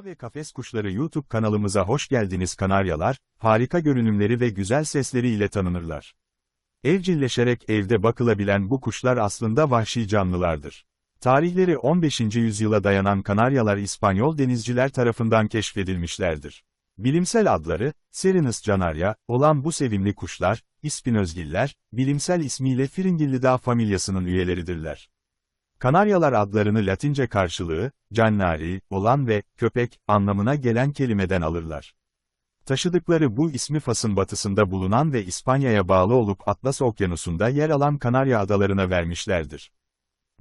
Yuva ve Kafes Kuşları YouTube kanalımıza hoş geldiniz Kanaryalar, harika görünümleri ve güzel sesleri ile tanınırlar. Evcilleşerek evde bakılabilen bu kuşlar aslında vahşi canlılardır. Tarihleri 15. yüzyıla dayanan Kanaryalar İspanyol denizciler tarafından keşfedilmişlerdir. Bilimsel adları, Serinus canaria, olan bu sevimli kuşlar, İspinözgiller, bilimsel ismiyle Fringillidae familyasının üyeleridirler. Kanaryalar adlarını Latince karşılığı, cannari, olan ve köpek anlamına gelen kelimeden alırlar. Taşıdıkları bu ismi Fas'ın batısında bulunan ve İspanya'ya bağlı olup Atlas Okyanusu'nda yer alan Kanarya adalarına vermişlerdir.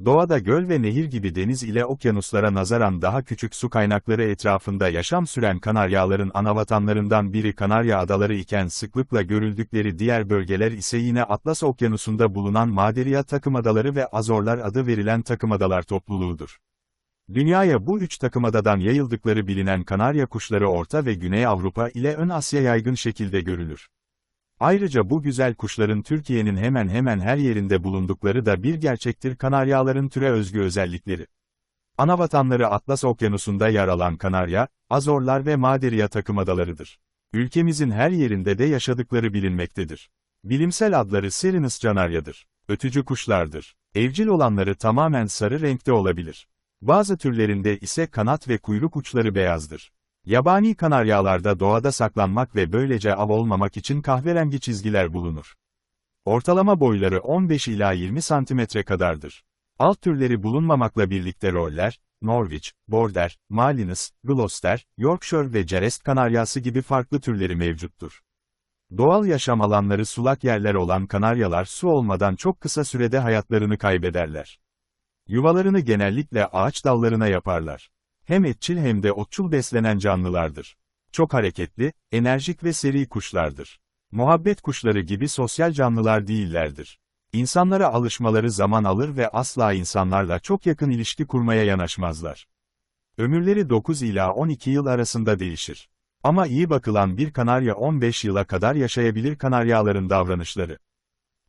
Doğada göl ve nehir gibi deniz ile okyanuslara nazaran daha küçük su kaynakları etrafında yaşam süren Kanaryaların anavatanlarından biri Kanarya Adaları iken sıklıkla görüldükleri diğer bölgeler ise yine Atlas Okyanusu'nda bulunan Madeira takımadaları ve Azorlar adı verilen takımadalar topluluğudur. Dünyaya bu üç takımadadan yayıldıkları bilinen Kanarya kuşları Orta ve Güney Avrupa ile Ön Asya yaygın şekilde görülür. Ayrıca bu güzel kuşların Türkiye'nin hemen hemen her yerinde bulundukları da bir gerçektir Kanaryaların türe özgü özellikleri. Anavatanları Atlas Okyanusu'nda yer alan Kanarya, Azorlar ve Madeira takımadalarıdır. Ülkemizin her yerinde de yaşadıkları bilinmektedir. Bilimsel adları Serinus canaryadır. Ötücü kuşlardır. Evcil olanları tamamen sarı renkte olabilir. Bazı türlerinde ise kanat ve kuyruk uçları beyazdır. Yabani kanaryalarda doğada saklanmak ve böylece av olmamak için kahverengi çizgiler bulunur. Ortalama boyları 15 ila 20 santimetre kadardır. Alt türleri bulunmamakla birlikte roller, Norwich, Border, Malinus, Gloucester, Yorkshire ve Jerest kanaryası gibi farklı türleri mevcuttur. Doğal yaşam alanları sulak yerler olan kanaryalar su olmadan çok kısa sürede hayatlarını kaybederler. Yuvalarını genellikle ağaç dallarına yaparlar. Hem etçil hem de otçul beslenen canlılardır. Çok hareketli, enerjik ve seri kuşlardır. Muhabbet kuşları gibi sosyal canlılar değillerdir. İnsanlara alışmaları zaman alır ve asla insanlarla çok yakın ilişki kurmaya yanaşmazlar. Ömürleri 9 ila 12 yıl arasında değişir. Ama iyi bakılan bir kanarya 15 yıla kadar yaşayabilir kanaryaların davranışları.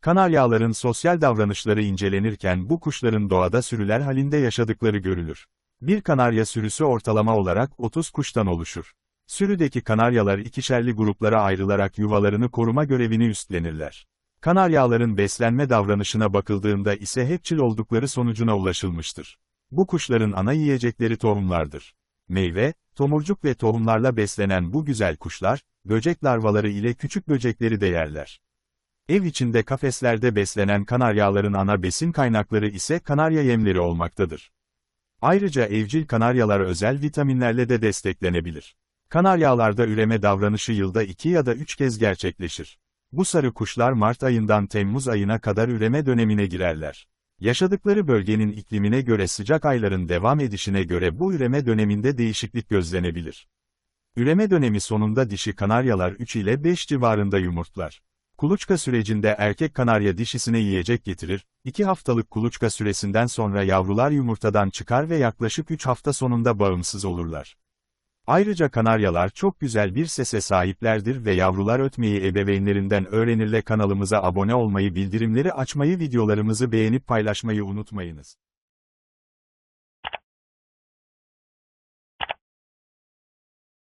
Kanaryaların sosyal davranışları incelenirken bu kuşların doğada sürüler halinde yaşadıkları görülür. Bir kanarya sürüsü ortalama olarak 30 kuştan oluşur. Sürüdeki kanaryalar ikişerli gruplara ayrılarak yuvalarını koruma görevini üstlenirler. Kanaryaların beslenme davranışına bakıldığında ise hepçil oldukları sonucuna ulaşılmıştır. Bu kuşların ana yiyecekleri tohumlardır. Meyve, tomurcuk ve tohumlarla beslenen bu güzel kuşlar, böcek larvaları ile küçük böcekleri de yerler. Ev içinde kafeslerde beslenen kanaryaların ana besin kaynakları ise kanarya yemleri olmaktadır. Ayrıca evcil kanaryalar özel vitaminlerle de desteklenebilir. Kanaryalarda üreme davranışı yılda 2 ya da 3 kez gerçekleşir. Bu sarı kuşlar Mart ayından Temmuz ayına kadar üreme dönemine girerler. Yaşadıkları bölgenin iklimine göre sıcak ayların devam edişine göre bu üreme döneminde değişiklik gözlenebilir. Üreme dönemi sonunda dişi kanaryalar 3 ile 5 civarında yumurtlar. Kuluçka sürecinde erkek kanarya dişisine yiyecek getirir, 2 haftalık kuluçka süresinden sonra yavrular yumurtadan çıkar ve yaklaşık 3 hafta sonunda bağımsız olurlar. Ayrıca kanaryalar çok güzel bir sese sahiplerdir ve yavrular ötmeyi ebeveynlerinden öğrenirle kanalımıza abone olmayı bildirimleri açmayı videolarımızı beğenip paylaşmayı unutmayınız.